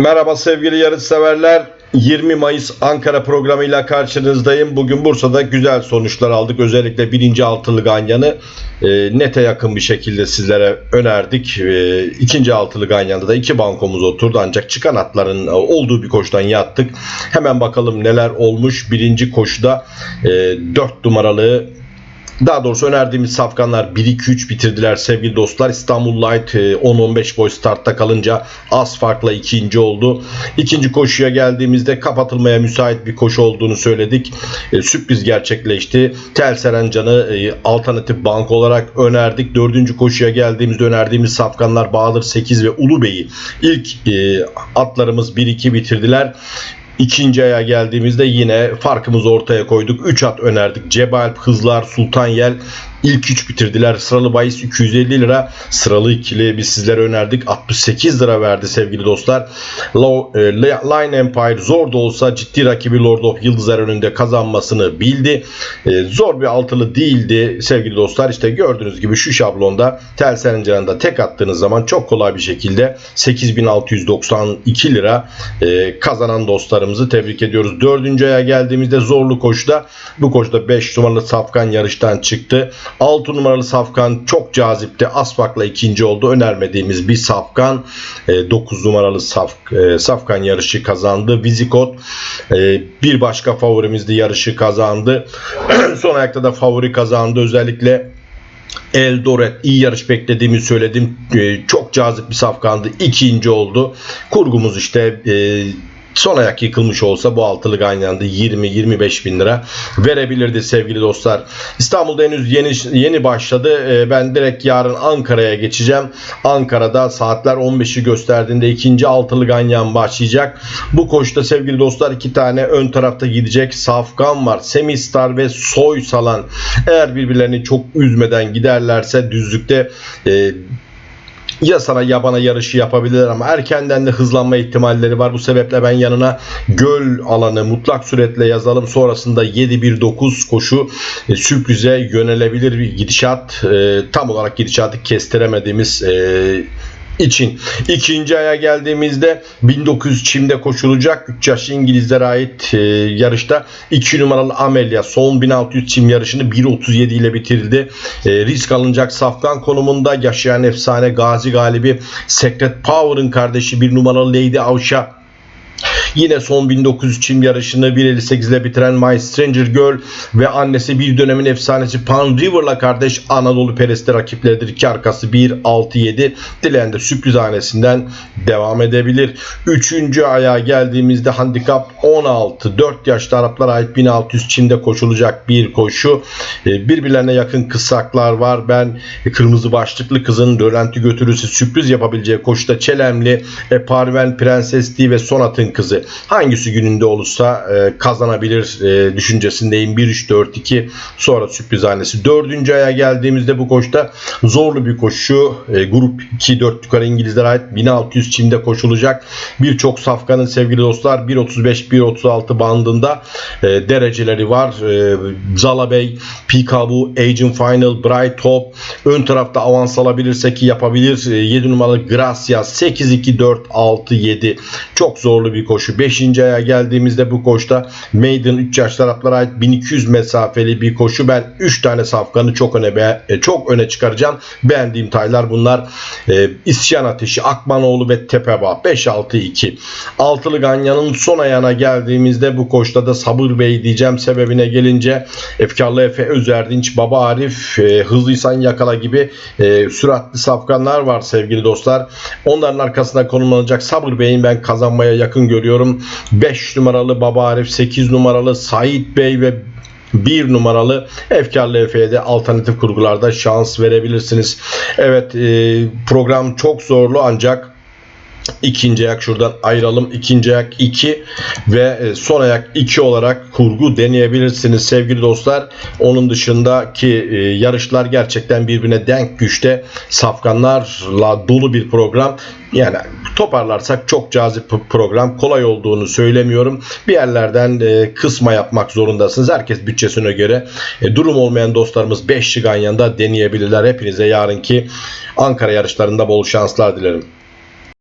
Merhaba sevgili yarış severler. 20 Mayıs Ankara programıyla karşınızdayım. Bugün Bursa'da güzel sonuçlar aldık. Özellikle birinci altılı ganyanı e, nete yakın bir şekilde sizlere önerdik. E, ikinci altılı ganyanda da iki bankomuz oturdu. Ancak çıkan atların e, olduğu bir koşudan yattık. Hemen bakalım neler olmuş. Birinci koşuda e, 4 numaralı daha doğrusu önerdiğimiz safkanlar 1-2-3 bitirdiler sevgili dostlar. İstanbul Light e, 10-15 boy startta kalınca az farkla ikinci oldu. İkinci koşuya geldiğimizde kapatılmaya müsait bir koşu olduğunu söyledik. E, sürpriz gerçekleşti. Tel Serencan'ı e, alternatif bank olarak önerdik. Dördüncü koşuya geldiğimizde önerdiğimiz safkanlar Bahadır 8 ve Ulubey'i ilk e, atlarımız 1-2 bitirdiler. İkinci aya geldiğimizde yine farkımızı ortaya koyduk. 3 at önerdik. Cebalp, Hızlar, Sultanyel ilk 3 bitirdiler. Sıralı bahis 250 lira. Sıralı ikili biz sizlere önerdik. 68 lira verdi sevgili dostlar. E, Line Empire zor da olsa ciddi rakibi Lord of Yıldızlar önünde kazanmasını bildi. E, zor bir altılı değildi sevgili dostlar. İşte gördüğünüz gibi şu şablonda tel serencanında tek attığınız zaman çok kolay bir şekilde 8692 lira e, kazanan dostlarımızı tebrik ediyoruz. Dördüncü aya geldiğimizde zorlu koşuda bu koşuda 5 numaralı Safkan yarıştan çıktı. 6 numaralı Safkan çok cazipti. Asfak'la ikinci oldu. Önermediğimiz bir Safkan. 9 numaralı Saf, e, Safkan yarışı kazandı. Vizikot e, bir başka favorimiz de yarışı kazandı. Son ayakta da favori kazandı. Özellikle Eldoret iyi yarış beklediğimi söyledim. E, çok cazip bir safkandı. İkinci oldu. Kurgumuz işte e, son ayak yıkılmış olsa bu altılı ganyandı 20-25 bin lira verebilirdi sevgili dostlar. İstanbul'da henüz yeni yeni başladı. Ee, ben direkt yarın Ankara'ya geçeceğim. Ankara'da saatler 15'i gösterdiğinde ikinci altılı ganyan başlayacak. Bu koşuda sevgili dostlar iki tane ön tarafta gidecek safkan var. Semistar ve Soysalan. Eğer birbirlerini çok üzmeden giderlerse düzlükte e, ya sana yabana yarışı yapabilirler ama erkenden de hızlanma ihtimalleri var. Bu sebeple ben yanına göl alanı mutlak suretle yazalım. Sonrasında 7-1-9 koşu e, sürprize yönelebilir bir gidişat. E, tam olarak gidişatı kestiremediğimiz e, için. İkinci aya geldiğimizde 1900 çimde koşulacak 3 yaşlı İngilizlere ait e, yarışta 2 numaralı Amelia son 1600 çim yarışını 1.37 ile bitirdi. E, risk alınacak safkan konumunda yaşayan efsane Gazi galibi Secret Power'ın kardeşi 1 numaralı Lady Avşa Yine son 1900 çim yarışını 1.58 ile bitiren My Stranger Girl ve annesi bir dönemin efsanesi Pan River'la kardeş Anadolu Perest'te rakipleridir. İki arkası 1-6-7. Dileyen de sürpriz hanesinden devam edebilir. Üçüncü ayağa geldiğimizde handikap 16. 4 yaşlı Araplara ait 1600 çimde koşulacak bir koşu. Ee, birbirlerine yakın kısaklar var. Ben kırmızı başlıklı kızın rölanti götürüsü sürpriz yapabileceği koşuda Çelemli, Parven Prenses D ve Sonat'ın kızı hangisi gününde olursa e, kazanabilir e, düşüncesindeyim. 1-3-4-2 sonra sürpriz hanesi. Dördüncü aya geldiğimizde bu koşta zorlu bir koşu. E, grup 2-4 yukarı İngilizlere ait 1600 çimde koşulacak. Birçok safkanın sevgili dostlar 1.35-1.36 bandında e, dereceleri var. E, Zala Pikabu, Agent Final, Bright Hope ön tarafta avans alabilirse ki yapabilir. E, 7 numaralı Gracia 8-2-4-6-7 çok zorlu bir koşu. 5. aya geldiğimizde bu koşta Maiden 3 yaş taraflara ait 1200 mesafeli bir koşu. Ben 3 tane safkanı çok öne be, e, çok öne çıkaracağım. Beğendiğim taylar bunlar. E, İsyan Ateşi, Akmanoğlu ve Tepeba 5-6-2. Altılı Ganyan'ın son ayağına geldiğimizde bu koşta da Sabır Bey diyeceğim sebebine gelince Efkarlı Efe Özerdinç, Baba Arif, e, Hızlıysan Yakala gibi e, süratli safkanlar var sevgili dostlar. Onların arkasına konumlanacak Sabır Bey'in ben kazanmaya yakın görüyorum. 5 numaralı Baba Arif, 8 numaralı Sait Bey ve bir numaralı Efkarlı Efe'ye de alternatif kurgularda şans verebilirsiniz. Evet e, program çok zorlu ancak İkinci ayak şuradan ayıralım. İkinci ayak 2 ve e, son ayak 2 olarak kurgu deneyebilirsiniz sevgili dostlar. Onun dışındaki e, yarışlar gerçekten birbirine denk güçte. Safkanlarla dolu bir program. Yani toparlarsak çok cazip bir program. Kolay olduğunu söylemiyorum. Bir yerlerden e, kısma yapmak zorundasınız. Herkes bütçesine göre. Durum olmayan dostlarımız 5 Ganyan'da deneyebilirler. Hepinize yarınki Ankara yarışlarında bol şanslar dilerim.